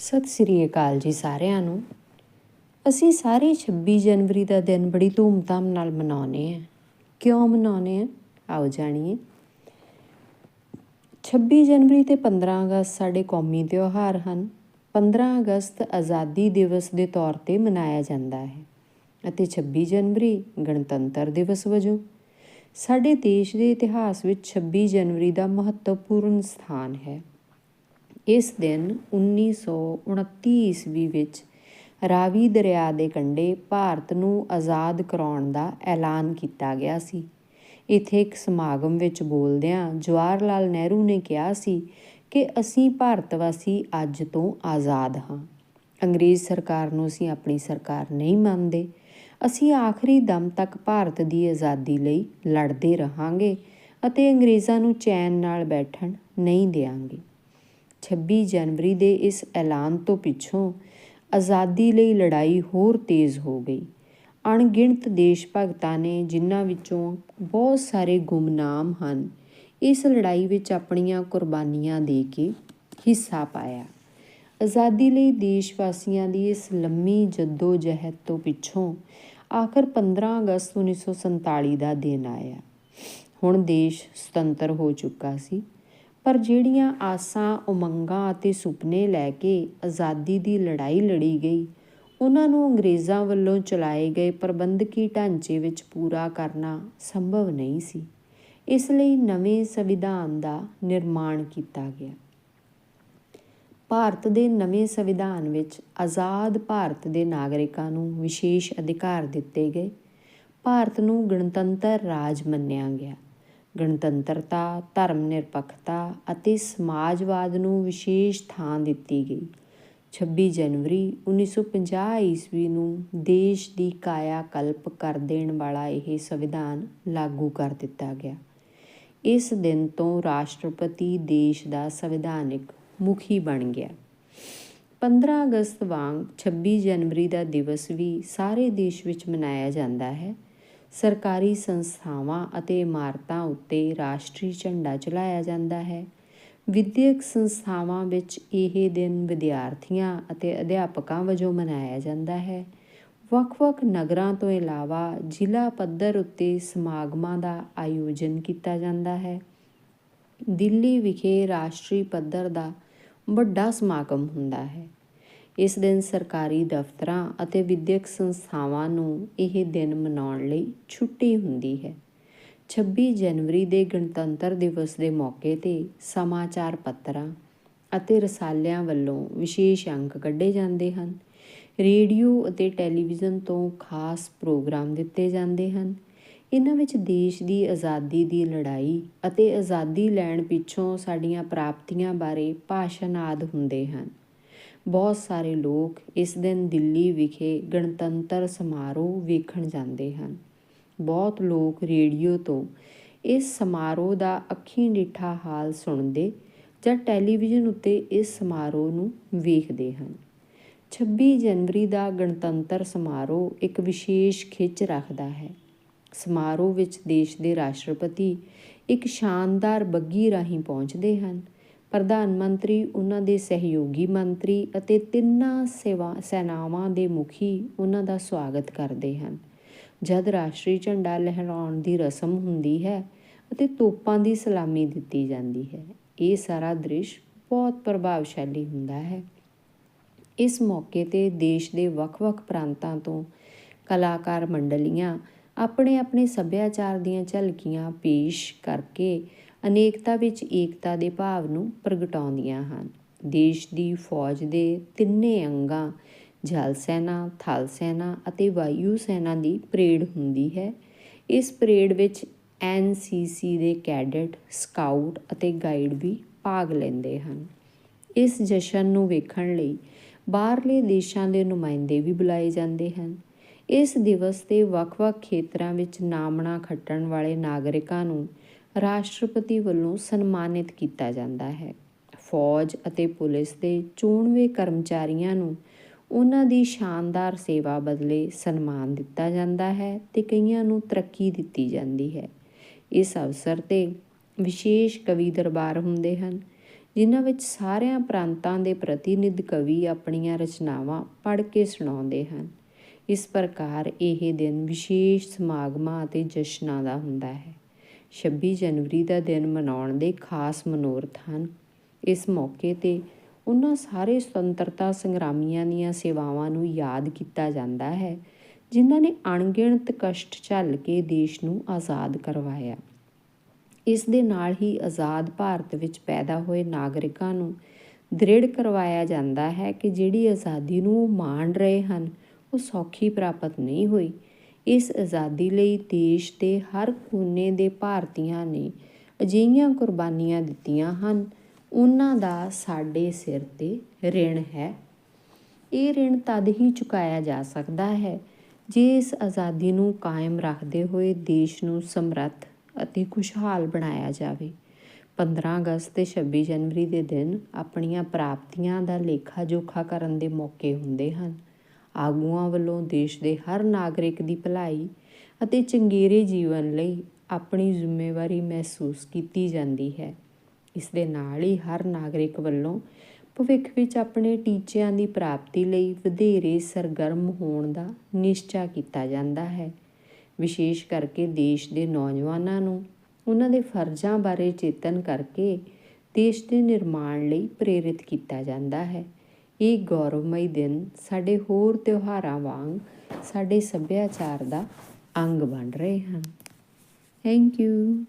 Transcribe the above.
ਸਤਿ ਸ੍ਰੀ ਅਕਾਲ ਜੀ ਸਾਰਿਆਂ ਨੂੰ। ਅਸੀਂ ਸਾਰੇ 26 ਜਨਵਰੀ ਦਾ ਦਿਨ ਬੜੀ ਧੂਮਧਾਮ ਨਾਲ ਮਨਾਉਂਦੇ ਹਾਂ। ਕਿਉਂ ਮਨਾਉਂਦੇ ਹਾਂ? ਆਓ ਜਾਣੀਏ। 26 ਜਨਵਰੀ ਤੇ 15 ਅਗਸਤ ਸਾਡੇ ਕੌਮੀ ਤਿਉਹਾਰ ਹਨ। 15 ਅਗਸਤ ਆਜ਼ਾਦੀ ਦਿਵਸ ਦੇ ਤੌਰ ਤੇ ਮਨਾਇਆ ਜਾਂਦਾ ਹੈ ਅਤੇ 26 ਜਨਵਰੀ ਗਣਤੰਤਰ ਦਿਵਸ ਵਜੋਂ ਸਾਡੇ ਦੇਸ਼ ਦੇ ਇਤਿਹਾਸ ਵਿੱਚ 26 ਜਨਵਰੀ ਦਾ ਮਹੱਤਵਪੂਰਨ ਸਥਾਨ ਹੈ। ਇਸ ਦਿਨ 1929 ਈਸਵੀ ਵਿੱਚ ਰਾਵੀ ਦਰਿਆ ਦੇ ਕੰਢੇ ਭਾਰਤ ਨੂੰ ਆਜ਼ਾਦ ਕਰਾਉਣ ਦਾ ਐਲਾਨ ਕੀਤਾ ਗਿਆ ਸੀ। ਇੱਥੇ ਇੱਕ ਸਮਾਗਮ ਵਿੱਚ ਬੋਲਦਿਆਂ ਜਵਾਹਰ ਲਾਲ ਨਹਿਰੂ ਨੇ ਕਿਹਾ ਸੀ ਕਿ ਅਸੀਂ ਭਾਰਤ ਵਾਸੀ ਅੱਜ ਤੋਂ ਆਜ਼ਾਦ ਹਾਂ। ਅੰਗਰੇਜ਼ ਸਰਕਾਰ ਨੂੰ ਅਸੀਂ ਆਪਣੀ ਸਰਕਾਰ ਨਹੀਂ ਮੰਨਦੇ। ਅਸੀਂ ਆਖਰੀ ਦਮ ਤੱਕ ਭਾਰਤ ਦੀ ਆਜ਼ਾਦੀ ਲਈ ਲੜਦੇ ਰਹਾਂਗੇ ਅਤੇ ਅੰਗਰੇਜ਼ਾਂ ਨੂੰ ਚੈਨ ਨਾਲ ਬੈਠਣ ਨਹੀਂ ਦੇਵਾਂਗੇ 26 ਜਨਵਰੀ ਦੇ ਇਸ ਐਲਾਨ ਤੋਂ ਪਿੱਛੋਂ ਆਜ਼ਾਦੀ ਲਈ ਲੜਾਈ ਹੋਰ ਤੇਜ਼ ਹੋ ਗਈ। ਅਣਗਿਣਤ ਦੇਸ਼ ਭਗਤਾਂ ਨੇ ਜਿਨ੍ਹਾਂ ਵਿੱਚੋਂ ਬਹੁਤ ਸਾਰੇ ਗੁੰਮਨਾਮ ਹਨ, ਇਸ ਲੜਾਈ ਵਿੱਚ ਆਪਣੀਆਂ ਕੁਰਬਾਨੀਆਂ ਦੇ ਕੇ ਹਿੱਸਾ ਪਾਇਆ। ਆਜ਼ਾਦੀ ਲਈ ਦੇਸ਼ ਵਾਸੀਆਂ ਦੀ ਇਸ ਲੰਮੀ ਜੱਦੋ ਜਹਿਦ ਤੋਂ ਪਿੱਛੋਂ ਆਖਰ 15 ਅਗਸਤ 1947 ਦਾ ਦਿਨ ਆਇਆ। ਹੁਣ ਦੇਸ਼ ਸੁਤੰਤਰ ਹੋ ਚੁੱਕਾ ਸੀ। ਪਰ ਜਿਹੜੀਆਂ ਆਸਾਂ, ਉਮੰਗਾਂ ਅਤੇ ਸੁਪਨੇ ਲੈ ਕੇ ਆਜ਼ਾਦੀ ਦੀ ਲੜਾਈ ਲੜੀ ਗਈ, ਉਹਨਾਂ ਨੂੰ ਅੰਗਰੇਜ਼ਾਂ ਵੱਲੋਂ ਚਲਾਏ ਗਏ ਪ੍ਰਬੰਧਕੀ ਢਾਂਚੇ ਵਿੱਚ ਪੂਰਾ ਕਰਨਾ ਸੰਭਵ ਨਹੀਂ ਸੀ। ਇਸ ਲਈ ਨਵੇਂ ਸੰਵਿਧਾਨ ਦਾ ਨਿਰਮਾਣ ਕੀਤਾ ਗਿਆ। ਭਾਰਤ ਦੇ ਨਵੇਂ ਸੰਵਿਧਾਨ ਵਿੱਚ ਆਜ਼ਾਦ ਭਾਰਤ ਦੇ ਨਾਗਰਿਕਾਂ ਨੂੰ ਵਿਸ਼ੇਸ਼ ਅਧਿਕਾਰ ਦਿੱਤੇ ਗਏ। ਭਾਰਤ ਨੂੰ ਗਣਤੰਤਰ ਰਾਜ ਮੰਨਿਆ ਗਿਆ। ਗਣਤੰਤਰਤਾ, ਧਰਮ ਨਿਰਪੱਖਤਾ ਅਤੇ ਸਮਾਜਵਾਦ ਨੂੰ ਵਿਸ਼ੇਸ਼ ਥਾਂ ਦਿੱਤੀ ਗਈ। 26 ਜਨਵਰੀ 1950 ਈਸਵੀ ਨੂੰ ਦੇਸ਼ ਦੀ ਕਾਇਆ ਕਲਪ ਕਰ ਦੇਣ ਵਾਲਾ ਇਹ ਸੰਵਿਧਾਨ ਲਾਗੂ ਕਰ ਦਿੱਤਾ ਗਿਆ। ਇਸ ਦਿਨ ਤੋਂ ਰਾਸ਼ਟਰਪਤੀ ਦੇਸ਼ ਦਾ ਸੰਵਿਧਾਨਿਕ ਮੁਖੀ ਬਣ ਗਿਆ। 15 ਅਗਸਤ ਵਾਂਗ 26 ਜਨਵਰੀ ਦਾ ਦਿਵਸ ਵੀ ਸਾਰੇ ਦੇਸ਼ ਵਿੱਚ ਮਨਾਇਆ ਜਾਂਦਾ ਹੈ। ਸਰਕਾਰੀ ਸੰਸਥਾਵਾਂ ਅਤੇ ਇਮਾਰਤਾਂ ਉੱਤੇ ਰਾਸ਼ਟਰੀ ਝੰਡਾ ਚਲਾਇਆ ਜਾਂਦਾ ਹੈ। ਵਿਦਿਅਕ ਸੰਸਥਾਵਾਂ ਵਿੱਚ ਇਹ ਦਿਨ ਵਿਦਿਆਰਥੀਆਂ ਅਤੇ ਅਧਿਆਪਕਾਂ ਵਜੋਂ ਮਨਾਇਆ ਜਾਂਦਾ ਹੈ। ਵੱਖ-ਵੱਖ ਨਗਰਾਂ ਤੋਂ ਇਲਾਵਾ ਜ਼ਿਲ੍ਹਾ ਪੱਧਰ ਉੱਤੇ ਸਮਾਗਮਾਂ ਦਾ ਆਯੋਜਨ ਕੀਤਾ ਜਾਂਦਾ ਹੈ। ਦਿੱਲੀ ਵਿਖੇ ਰਾਸ਼ਟਰੀ ਪੱਧਰ ਦਾ ਵੱਡਾ ਸਮਾਗਮ ਹੁੰਦਾ ਹੈ। ਇਸ ਦਿਨ ਸਰਕਾਰੀ ਦਫ਼ਤਰਾਂ ਅਤੇ ਵਿਦਿਅਕ ਸੰਸਥਾਵਾਂ ਨੂੰ ਇਹ ਦਿਨ ਮਨਾਉਣ ਲਈ ਛੁੱਟੀ ਹੁੰਦੀ ਹੈ। 26 ਜਨਵਰੀ ਦੇ ਗਣਤੰਤਰ ਦਿਵਸ ਦੇ ਮੌਕੇ ਤੇ ਸਮਾਚਾਰ ਪੱਤਰਾਂ ਅਤੇ ਰਸਾਲਿਆਂ ਵੱਲੋਂ ਵਿਸ਼ੇਸ਼ ਅੰਕ ਕੱਢੇ ਜਾਂਦੇ ਹਨ। ਰੇਡੀਓ ਅਤੇ ਟੈਲੀਵਿਜ਼ਨ ਤੋਂ ਖਾਸ ਪ੍ਰੋਗਰਾਮ ਦਿੱਤੇ ਜਾਂਦੇ ਹਨ। ਇਹਨਾਂ ਵਿੱਚ ਦੇਸ਼ ਦੀ ਆਜ਼ਾਦੀ ਦੀ ਲੜਾਈ ਅਤੇ ਆਜ਼ਾਦੀ ਲੈਣ ਪਿੱਛੋਂ ਸਾਡੀਆਂ ਪ੍ਰਾਪਤੀਆਂ ਬਾਰੇ ਭਾਸ਼ਣ ਆਦ ਹੁੰਦੇ ਹਨ। ਬਹੁਤ ਸਾਰੇ ਲੋਕ ਇਸ ਦਿਨ ਦਿੱਲੀ ਵਿਖੇ ਗਣਤੰਤਰ ਸਮਾਰੋਹ ਵੇਖਣ ਜਾਂਦੇ ਹਨ। ਬਹੁਤ ਲੋਕ ਰੇਡੀਓ ਤੋਂ ਇਸ ਸਮਾਰੋਹ ਦਾ ਅੱਖੀਂ ਡਿੱਠਾ ਹਾਲ ਸੁਣਦੇ ਜਾਂ ਟੈਲੀਵਿਜ਼ਨ ਉੱਤੇ ਇਸ ਸਮਾਰੋਹ ਨੂੰ ਵੇਖਦੇ ਹਨ। 26 ਜਨਵਰੀ ਦਾ ਗਣਤੰਤਰ ਸਮਾਰੋਹ ਇੱਕ ਵਿਸ਼ੇਸ਼ ਖਿੱਚ ਰੱਖਦਾ ਹੈ। ਸਮਾਰੋਹ ਵਿੱਚ ਦੇਸ਼ ਦੇ ਰਾਸ਼ਟਰਪਤੀ ਇੱਕ ਸ਼ਾਨਦਾਰ ਬੱਗੀ ਰਾਹੀਂ ਪਹੁੰਚਦੇ ਹਨ। ਪ੍ਰਧਾਨ ਮੰਤਰੀ, ਉਹਨਾਂ ਦੇ ਸਹਿਯੋਗੀ ਮੰਤਰੀ ਅਤੇ ਤਿੰਨਾਂ ਸੇਵਾ ਸੈਨਾਵਾਂ ਦੇ ਮੁਖੀ ਉਹਨਾਂ ਦਾ ਸਵਾਗਤ ਕਰਦੇ ਹਨ। ਜਦ ਰਾਸ਼ਟਰੀ ਝੰਡਾ ਲਹਿਰਾਉਣ ਦੀ ਰਸਮ ਹੁੰਦੀ ਹੈ ਅਤੇ ਤੋਪਾਂ ਦੀ ਸਲਾਮੀ ਦਿੱਤੀ ਜਾਂਦੀ ਹੈ, ਇਹ ਸਾਰਾ ਦ੍ਰਿਸ਼ ਬਹੁਤ ਪ੍ਰਭਾਵਸ਼ਾਲੀ ਹੁੰਦਾ ਹੈ। ਇਸ ਮੌਕੇ ਤੇ ਦੇਸ਼ ਦੇ ਵੱਖ-ਵੱਖ ਪ੍ਰਾਂਤਾਂ ਤੋਂ ਕਲਾਕਾਰ ਮੰਡਲੀਆਂ ਆਪਣੇ ਆਪਣੇ ਸੱਭਿਆਚਾਰ ਦੀਆਂ ਝਲਕੀਆਂ ਪੇਸ਼ ਕਰਕੇ ਅਨੇਕਤਾ ਵਿੱਚ ਏਕਤਾ ਦੇ ਭਾਵ ਨੂੰ ਪ੍ਰਗਟਾਉਂਦੀਆਂ ਹਨ। ਦੇਸ਼ ਦੀ ਫੌਜ ਦੇ ਤਿੰਨੇ ਅੰਗਾਂ, ਜਲ ਸੈਨਾ, ਥਲ ਸੈਨਾ ਅਤੇ ਵਾਯੂ ਸੈਨਾ ਦੀ ਪਰੇਡ ਹੁੰਦੀ ਹੈ। ਇਸ ਪਰੇਡ ਵਿੱਚ ਐਨਸੀਸੀ ਦੇ ਕੈਡਟ, ਸਕਾਊਟ ਅਤੇ ਗਾਈਡ ਵੀ ਭਾਗ ਲੈਂਦੇ ਹਨ। ਇਸ ਜਸ਼ਨ ਨੂੰ ਵੇਖਣ ਲਈ ਬਾਹਰਲੇ ਦੇਸ਼ਾਂ ਦੇ ਨੁਮਾਇੰਦੇ ਵੀ ਬੁਲਾਏ ਜਾਂਦੇ ਹਨ। ਇਸ ਦਿਵਸ ਤੇ ਵੱਖ-ਵੱਖ ਖੇਤਰਾਂ ਵਿੱਚ ਨਾਮਣਾ ਖੱਟਣ ਵਾਲੇ ਨਾਗਰਿਕਾਂ ਨੂੰ ਰਾਸ਼ਟਰਪਤੀ ਵੱਲੋਂ ਸਨਮਾਨਿਤ ਕੀਤਾ ਜਾਂਦਾ ਹੈ। ਫੌਜ ਅਤੇ ਪੁਲਿਸ ਦੇ ਚੋਣਵੇਂ ਕਰਮਚਾਰੀਆਂ ਨੂੰ ਉਹਨਾਂ ਦੀ ਸ਼ਾਨਦਾਰ ਸੇਵਾ ਬਦਲੇ ਸਨਮਾਨ ਦਿੱਤਾ ਜਾਂਦਾ ਹੈ ਤੇ ਕਈਆਂ ਨੂੰ ਤਰੱਕੀ ਦਿੱਤੀ ਜਾਂਦੀ ਹੈ। ਇਸ ਅਵਸਰ ਤੇ ਵਿਸ਼ੇਸ਼ ਕਵੀ ਦਰਬਾਰ ਹੁੰਦੇ ਹਨ, ਜਿਨ੍ਹਾਂ ਵਿੱਚ ਸਾਰਿਆਂ ਪ੍ਰਾਂਤਾਂ ਦੇ ਪ੍ਰਤੀਨਿਧ ਕਵੀ ਆਪਣੀਆਂ ਰਚਨਾਵਾਂ ਪੜ੍ਹ ਕੇ ਸੁਣਾਉਂਦੇ ਹਨ। ਇਸ ਪ੍ਰਕਾਰ ਇਹ ਦਿਨ ਵਿਸ਼ੇਸ਼ ਸਮਾਗਮਾਂ ਅਤੇ ਜਸ਼ਨਾਂ ਦਾ ਹੁੰਦਾ ਹੈ। 26 ਜਨਵਰੀ ਦਾ ਦਿਨ ਮਨਾਉਣ ਦੇ ਖਾਸ ਮਨੋਰਥ ਹਨ। ਇਸ ਮੌਕੇ ਤੇ ਉਹਨਾਂ ਸਾਰੇ ਸੁਤੰਤਰਤਾ ਸੰਗਰਾਮੀਆਂ ਦੀਆਂ ਸੇਵਾਵਾਂ ਨੂੰ ਯਾਦ ਕੀਤਾ ਜਾਂਦਾ ਹੈ, ਜਿਨ੍ਹਾਂ ਨੇ ਅਣਗਿਣਤ ਕਸ਼ਟ ਝੱਲ ਕੇ ਦੇਸ਼ ਨੂੰ ਆਜ਼ਾਦ ਕਰਵਾਇਆ। ਇਸ ਦੇ ਨਾਲ ਹੀ ਆਜ਼ਾਦ ਭਾਰਤ ਵਿੱਚ ਪੈਦਾ ਹੋਏ ਨਾਗਰਿਕਾਂ ਨੂੰ ਦ੍ਰਿੜ ਕਰਵਾਇਆ ਜਾਂਦਾ ਹੈ ਕਿ ਜਿਹੜੀ ਆਜ਼ਾਦੀ ਨੂੰ ਉਹ ਮਾਣ ਰਹੇ ਹਨ, ਉਹ ਸੌਖੀ ਪ੍ਰਾਪਤ ਨਹੀਂ ਹੋਈ ਇਸ ਆਜ਼ਾਦੀ ਲਈ ਦੇਸ਼ ਦੇ ਹਰ ਕੋਨੇ ਦੇ ਭਾਰਤੀਆਂ ਨੇ ਅਜਿਹੀਆਂ ਕੁਰਬਾਨੀਆਂ ਦਿੱਤੀਆਂ ਹਨ। ਉਹਨਾਂ ਦਾ ਸਾਡੇ ਸਿਰ ਤੇ ਰਿਣ ਹੈ। ਇਹ ਰਿਣ ਤਦ ਹੀ ਚੁਕਾਇਆ ਜਾ ਸਕਦਾ ਹੈ ਜੇ ਇਸ ਆਜ਼ਾਦੀ ਨੂੰ ਕਾਇਮ ਰੱਖਦੇ ਹੋਏ ਦੇਸ਼ ਨੂੰ ਸਮਰੱਥ ਅਤੇ ਖੁਸ਼ਹਾਲ ਬਣਾਇਆ ਜਾਵੇ। 15 ਅਗਸਤ ਤੇ 26 ਜਨਵਰੀ ਦੇ ਦਿਨ ਆਪਣੀਆਂ ਪ੍ਰਾਪਤੀਆਂ ਦਾ ਲੇਖਾ ਜੋਖਾ ਕਰਨ ਦੇ ਮੌਕੇ ਹੁੰਦੇ ਹਨ। ਆਗੂਆਂ ਵੱਲੋਂ ਦੇਸ਼ ਦੇ ਹਰ ਨਾਗਰਿਕ ਦੀ ਭਲਾਈ ਅਤੇ ਚੰਗੇਰੇ ਜੀਵਨ ਲਈ ਆਪਣੀ ਜ਼ਿੰਮੇਵਾਰੀ ਮਹਿਸੂਸ ਕੀਤੀ ਜਾਂਦੀ ਹੈ। ਇਸ ਦੇ ਨਾਲ ਹੀ ਹਰ ਨਾਗਰਿਕ ਵੱਲੋਂ ਭਵਿੱਖ ਵਿੱਚ ਆਪਣੇ ਟੀਚਿਆਂ ਦੀ ਪ੍ਰਾਪਤੀ ਲਈ ਵਧੇਰੇ ਸਰਗਰਮ ਹੋਣ ਦਾ ਨਿਸ਼ਚਾ ਕੀਤਾ ਜਾਂਦਾ ਹੈ। ਵਿਸ਼ੇਸ਼ ਕਰਕੇ ਦੇਸ਼ ਦੇ ਨੌਜਵਾਨਾਂ ਨੂੰ ਉਹਨਾਂ ਦੇ ਫਰਜ਼ਾਂ ਬਾਰੇ ਚੇਤਨ ਕਰਕੇ ਦੇਸ਼ ਦੇ ਨਿਰਮਾਣ ਲਈ ਪ੍ਰੇਰਿਤ ਕੀਤਾ ਜਾਂਦਾ ਹੈ। ਇਹ ਗੌਰਵਮਈ ਦਿਨ ਸਾਡੇ ਹੋਰ ਤਿਉਹਾਰਾਂ ਵਾਂਗ ਸਾਡੇ ਸੱਭਿਆਚਾਰ ਦਾ ਅੰਗ ਬਣ ਰਹੇ ਹਨ। Thank you